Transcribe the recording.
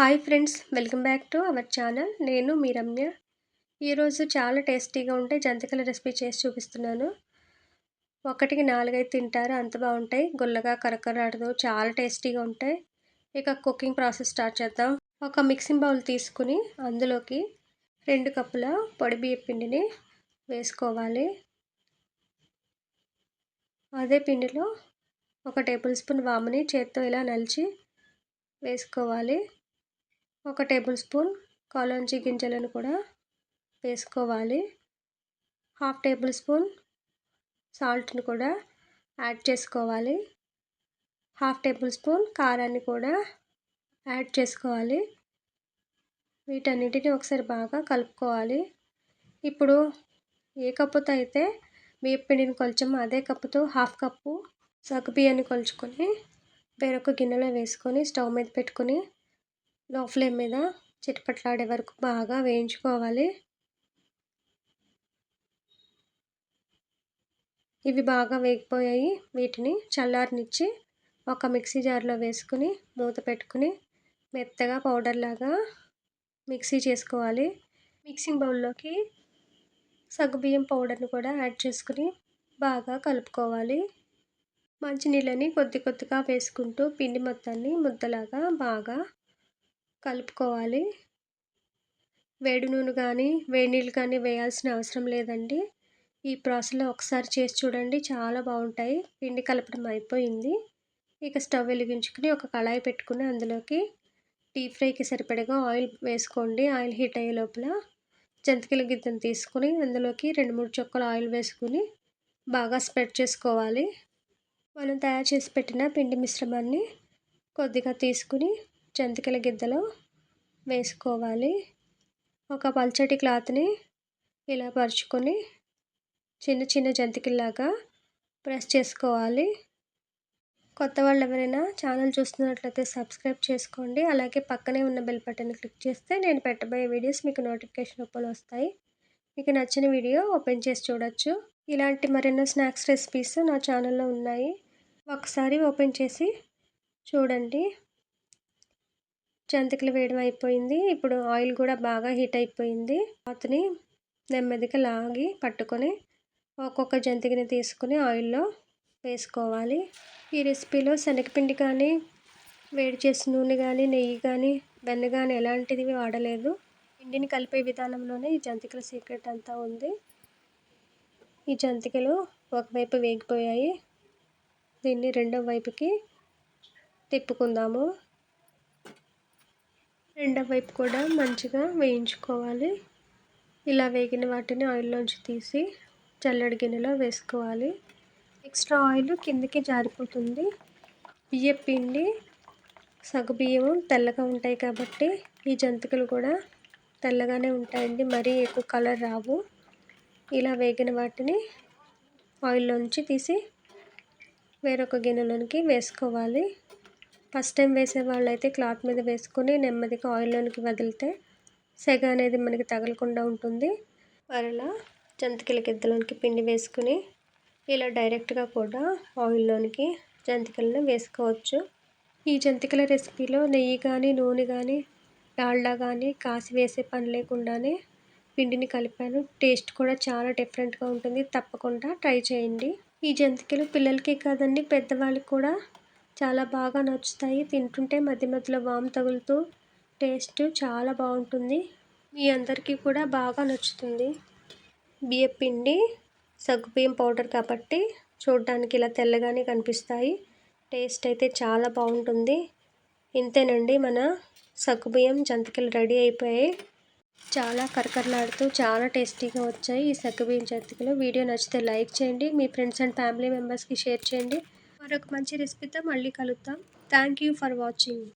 Hi friends welcome back to our channel. నేను మీ రమ్య. ఈరోజు చాలా టేస్టీగా ఉంటే జంతికల రెసిపీ చేసి చూపిస్తున్నాను. ఒకటికి నాలుగైదు తింటారు అంత బాగుంటాయి. గుల్లగా కరకరాడదు చాలా టేస్టీగా ఉంటాయి. ఇక కుకింగ్ ప్రాసెస్ స్టార్ట్ చేద్దాం. ఒక మిక్సింగ్ బౌల్ తీసుకుని అందులోకి రెండు కప్పుల పొడి బియ్య పిండిని వేసుకోవాలి. అదే పిండిలో ఒక టేబుల్ స్పూన్ వాముని చేత్తో ఇలా నలిచి వేసుకోవాలి. ఒక టేబుల్ స్పూన్ కాలోంచి గింజలను కూడా వేసుకోవాలి. హాఫ్ టేబుల్ స్పూన్ సాల్ట్ని కూడా యాడ్ చేసుకోవాలి. హాఫ్ టేబుల్ స్పూన్ కారాన్ని కూడా యాడ్ చేసుకోవాలి. వీటన్నిటిని ఒకసారి బాగా కలుపుకోవాలి. ఇప్పుడు ఏ కప్పుతో అయితే బియ్యం పిండిని కొలిచామో అదే కప్పుతో హాఫ్ కప్పు సగ్గుబియ్యాన్ని కొలుచుకొని వేరొక గిన్నెలో వేసుకొని స్టవ్ మీద పెట్టుకొని లో ఫ్లేమ్ మీద చిటపట్లాడే వరకు బాగా వేయించుకోవాలి. ఇవి బాగా వేగిపోయాయి. వీటిని చల్లారనిచ్చి ఒక మిక్సీ జార్లో వేసుకుని మూత పెట్టుకుని మెత్తగా పౌడర్ లాగా మిక్సీ చేసుకోవాలి. మిక్సింగ్ బౌల్లోకి సగ్గుబియ్యం పౌడర్ని కూడా యాడ్ చేసుకుని బాగా కలుపుకోవాలి. మంచినీళ్ళని కొద్ది కొద్దిగా వేసుకుంటూ పిండి మొత్తాన్ని ముద్దలాగా బాగా కలుపుకోవాలి. వేడి నూనె కానీ వేడి నీళ్ళు కానీ వేయాల్సిన అవసరం లేదండి. ఈ ప్రాసెస్లో ఒకసారి చేసి చూడండి. చాలా బాగుంటాయి. పిండి కలపడం అయిపోయింది. ఇక స్టవ్ వెలిగించుకుని ఒక కళాయి పెట్టుకుని అందులోకి డీప్ ఫ్రైకి సరిపడగా ఆయిల్ వేసుకోండి. ఆయిల్ హీట్ అయ్యే లోపల జంతికల గిద్దెను తీసుకుని అందులోకి రెండు మూడు చుక్కలు ఆయిల్ వేసుకుని బాగా స్ప్రెడ్ చేసుకోవాలి. మనం తయారు చేసి పెట్టిన పిండి మిశ్రమాన్ని కొద్దిగా తీసుకుని జంతికల గిద్దలో వేసుకోవాలి. ఒక పల్చటి క్లాత్ని ఇలా పరుచుకొని చిన్న చిన్న జంతికల్లాగా ప్రెస్ చేసుకోవాలి. కొత్త వాళ్ళు ఎవరైనా ఛానల్ చూస్తున్నట్లయితే సబ్స్క్రైబ్ చేసుకోండి. అలాగే పక్కనే ఉన్న బెల్ బటన్ క్లిక్ చేస్తే నేను పెట్టబోయే వీడియోస్ మీకు నోటిఫికేషన్ రూపంలో వస్తాయి. మీకు నచ్చిన వీడియో ఓపెన్ చేసి చూడొచ్చు. ఇలాంటి మరెన్నో స్నాక్స్ రెసిపీస్ నా ఛానల్లో ఉన్నాయి. ఒకసారి ఓపెన్ చేసి చూడండి. జంతికలు వేయడం అయిపోయింది. ఇప్పుడు ఆయిల్ కూడా బాగా హీట్ అయిపోయింది. అతని నెమ్మదిగా లాగి పట్టుకొని ఒక్కొక్క జంతికని తీసుకుని ఆయిల్లో వేసుకోవాలి. ఈ రెసిపీలో శనగపిండి కానీ వేడి చేసిన నూనె కానీ నెయ్యి కానీ వెన్న కానీ ఎలాంటిది వాడలేదు. పిండిని కలిపే విధానంలోనే ఈ జంతికల సీక్రెట్ అంతా ఉంది. ఈ జంతికలు ఒకవైపు వేగిపోయాయి. దీన్ని రెండో వైపుకి తిప్పుకుందాము. రెండో వైపు కూడా మంచిగా వేయించుకోవాలి. ఇలా వేగిన వాటిని ఆయిల్లోంచి తీసి చల్లడి గిన్నెలో వేసుకోవాలి. ఎక్స్ట్రా ఆయిల్ కిందకి జారిపోతుంది. బియ్య పిండి సగ్గుబియ్యము తెల్లగా ఉంటాయి కాబట్టి ఈ జంతికలు కూడా తెల్లగానే ఉంటాయండి. మరీ ఎక్కువ కలర్ రావు. ఇలా వేగిన వాటిని ఆయిల్లోంచి తీసి వేరొక గిన్నెలోనికి వేసుకోవాలి. ఫస్ట్ టైం వేసే వాళ్ళు అయితే క్లాత్ మీద వేసుకొని నెమ్మదిగా ఆయిల్లోనికి వదిలితే సెగ అనేది మనకి తగలకుండా ఉంటుంది. మరలా జంతికల గిద్దలోనికి పిండి వేసుకుని ఇలా డైరెక్ట్గా కూడా ఆయిల్లోనికి జంతికలను వేసుకోవచ్చు. ఈ జంతికల రెసిపీలో నెయ్యి కానీ నూనె కానీ డాల్డా కానీ కాసి వేసే పని లేకుండానే పిండిని కలిపాను. టేస్ట్ కూడా చాలా డిఫరెంట్గా ఉంటుంది. తప్పకుండా ట్రై చేయండి. ఈ జంతికలు పిల్లలకే కాదండి పెద్దవాళ్ళకి కూడా చాలా బాగా నచ్చుతాయి. తింటుంటే మధ్య మధ్యలో వామ్ తగులుతూ టేస్ట్ చాలా బాగుంటుంది. మీ అందరికీ కూడా బాగా నచ్చుతుంది. బియ్యం పిండి సగ్గుబియ్యం పౌడర్ కాబట్టి చూడడానికి ఇలా తెల్లగానే కనిపిస్తాయి. టేస్ట్ అయితే చాలా బాగుంటుంది. ఇంతేనండి మన సగ్గుబియ్యం జంతికలు రెడీ అయిపోయాయి. చాలా కరకరలాడుతూ చాలా టేస్టీగా వచ్చాయి ఈ సగ్గుబియ్యం జంతికలు. వీడియో నచ్చితే లైక్ చేయండి. మీ ఫ్రెండ్స్ అండ్ ఫ్యామిలీ మెంబర్స్కి షేర్ చేయండి. మరొక మంచి రెసిపీతో మళ్ళీ కలుద్దాం. Thank you for watching.